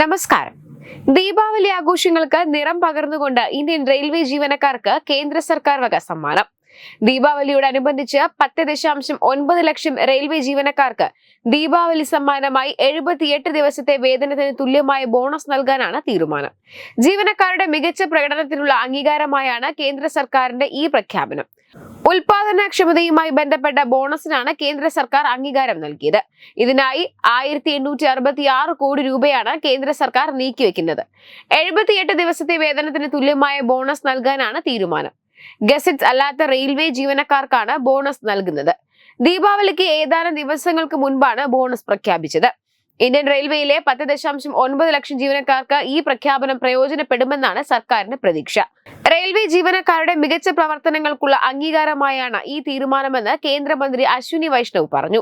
നമസ്കാരം. ദീപാവലി ആഘോഷങ്ങൾക്ക് നിറം പകർന്നുകൊണ്ട് ഇന്ത്യൻ റെയിൽവേ ജീവനക്കാർക്ക് കേന്ദ്ര സർക്കാർ വക സമ്മാനം. ദീപാവലിയോടനുബന്ധിച്ച് പത്ത് ദശാംശം ഒൻപത് ലക്ഷം റെയിൽവേ ജീവനക്കാർക്ക് ദീപാവലി സമ്മാനമായി എഴുപത്തിയെട്ട് ദിവസത്തെ വേതനത്തിന് തുല്യമായ ബോണസ് നൽകാനാണ് തീരുമാനം. ജീവനക്കാരുടെ മികച്ച പ്രകടനത്തിനുള്ള അംഗീകാരമായാണ് കേന്ദ്ര സർക്കാരിന്റെ ഈ പ്രഖ്യാപനം. ഉൽപാദനക്ഷമതയുമായി ബന്ധപ്പെട്ട ബോണസിനാണ് കേന്ദ്ര സർക്കാർ അംഗീകാരം നൽകിയത്. ഇതിനായി ആയിരത്തി എണ്ണൂറ്റി അറുപത്തി ആറ് കോടി രൂപയാണ് കേന്ദ്ര സർക്കാർ നീക്കിവെക്കുന്നത്. എഴുപത്തിയെട്ട് ദിവസത്തെ വേതനത്തിന് തുല്യമായ ബോണസ് നൽകാനാണ് തീരുമാനം. ഗസറ്റ്സ് അല്ലാത്ത റെയിൽവേ ജീവനക്കാർക്കാണ് ബോണസ് നൽകുന്നത്. ദീപാവലിക്ക് ഏതാനും ദിവസങ്ങൾക്ക് മുൻപാണ് ബോണസ് പ്രഖ്യാപിച്ചത്. ഇന്ത്യൻ റെയിൽവേയിലെ പത്ത് ദശാംശം ഒൻപത് ലക്ഷം ജീവനക്കാർക്ക് ഈ പ്രഖ്യാപനം പ്രയോജനപ്പെടുമെന്നാണ് സർക്കാരിന്റെ പ്രതീക്ഷ. റെയിൽവേ ജീവനക്കാരുടെ മികച്ച പ്രവർത്തനങ്ങൾക്കുള്ള അംഗീകാരമായാണ് ഈ തീരുമാനമെന്ന് കേന്ദ്രമന്ത്രി അശ്വിനി വൈഷ്ണവ് പറഞ്ഞു.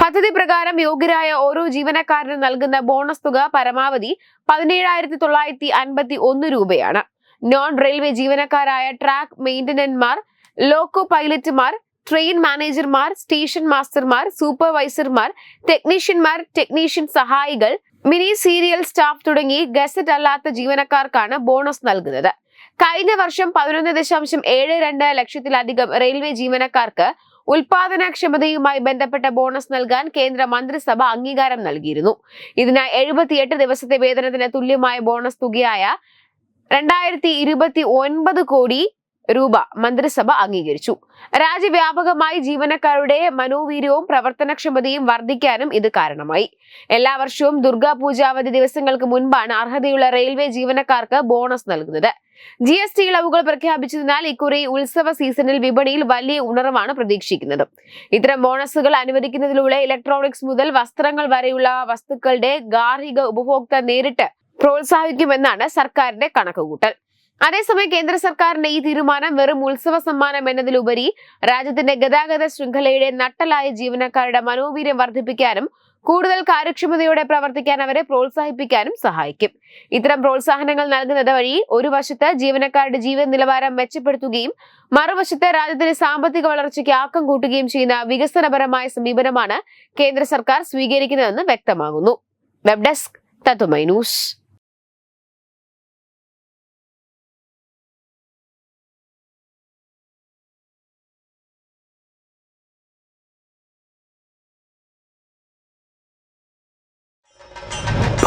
പദ്ധതി പ്രകാരം യോഗ്യരായ ഓരോ ജീവനക്കാരനും നൽകുന്ന ബോണസ് തുക പരമാവധി പതിനേഴായിരത്തി തൊള്ളായിരത്തി അൻപത്തി ഒന്ന് രൂപയാണ്. നോൺ റെയിൽവേ ജീവനക്കാരായ ട്രാക്ക് മെയിന്റനന്മാർ ലോക്കോ പൈലറ്റുമാർ ട്രെയിൻ മാനേജർമാർ സ്റ്റേഷൻ മാസ്റ്റർമാർ സൂപ്പർവൈസർമാർ ടെക്നീഷ്യന്മാർ ടെക്നീഷ്യൻ സഹായികൾ മിനി സീരിയൽ സ്റ്റാഫ് തുടങ്ങി ഗസറ്റ് അല്ലാത്ത ജീവനക്കാർക്കാണ് ബോണസ് നൽകുന്നത്. കഴിഞ്ഞ വർഷം പതിനൊന്ന് ദശാംശം ഏഴ് രണ്ട് ലക്ഷത്തിലധികം റെയിൽവേ ജീവനക്കാർക്ക് ഉൽപാദനക്ഷമതയുമായി ബന്ധപ്പെട്ട ബോണസ് നൽകാൻ കേന്ദ്ര മന്ത്രിസഭ അംഗീകാരം നൽകിയിരുന്നു. ഇതിനായി എഴുപത്തിയെട്ട് ദിവസത്തെ വേതനത്തിന് തുല്യമായ ബോണസ് തുകയായ രണ്ടായിരത്തി ഇരുപത്തി ഒൻപത് കോടി രൂപ മന്ത്രിസഭ അംഗീകരിച്ചു. രാജ്യവ്യാപകമായി ജീവനക്കാരുടെ മനോവീര്യവും പ്രവർത്തനക്ഷമതയും വർദ്ധിക്കാനും ഇത് കാരണമായി. എല്ലാ വർഷവും ദുർഗാ പൂജാവധി ദിവസങ്ങൾക്ക് മുൻപാണ് അർഹതയുള്ള റെയിൽവേ ജീവനക്കാർക്ക് ബോണസ് നൽകുന്നത്. ജി എസ് ടി ഇളവുകൾ പ്രഖ്യാപിച്ചതിനാൽ ഇക്കുറി ഉത്സവ സീസണിൽ വിപണിയിൽ വലിയ ഉണർവാണ് പ്രതീക്ഷിക്കുന്നത്. ഇത്തരം ബോണസുകൾ അനുവദിക്കുന്നതിലൂടെ ഇലക്ട്രോണിക്സ് മുതൽ വസ്ത്രങ്ങൾ വരെയുള്ള വസ്തുക്കളുടെ ഗാർഹിക ഉപഭോക്ത നേരിട്ട് പ്രോത്സാഹിക്കുമെന്നാണ് സർക്കാരിന്റെ കണക്കുകൂട്ടൽ. അതേസമയം കേന്ദ്ര സർക്കാരിന്റെ ഈ തീരുമാനം വെറും ഉത്സവ സമ്മാനം എന്നതിലുപരി രാജ്യത്തിന്റെ ഗതാഗത ശൃംഖലയുടെ നട്ടലായ ജീവനക്കാരുടെ മനോവീര്യം വർദ്ധിപ്പിക്കാനും കൂടുതൽ കാര്യക്ഷമതയോടെ പ്രവർത്തിക്കാൻ അവരെ പ്രോത്സാഹിപ്പിക്കാനും സഹായിക്കും. ഇത്തരം പ്രോത്സാഹനങ്ങൾ നൽകുന്നത് വഴി ഒരു വശത്ത് ജീവനക്കാരുടെ ജീവിത നിലവാരം മെച്ചപ്പെടുത്തുകയും മറുവശത്ത് രാജ്യത്തിന്റെ സാമ്പത്തിക വളർച്ചയ്ക്ക് ആക്കം കൂട്ടുകയും ചെയ്യുന്ന വികസനപരമായ സമീപനമാണ് കേന്ദ്ര സർക്കാർ സ്വീകരിക്കുന്നതെന്ന് വ്യക്തമാകുന്നു. വെബ് ഡെസ്ക് തത്തുമൈ ന്യൂസ്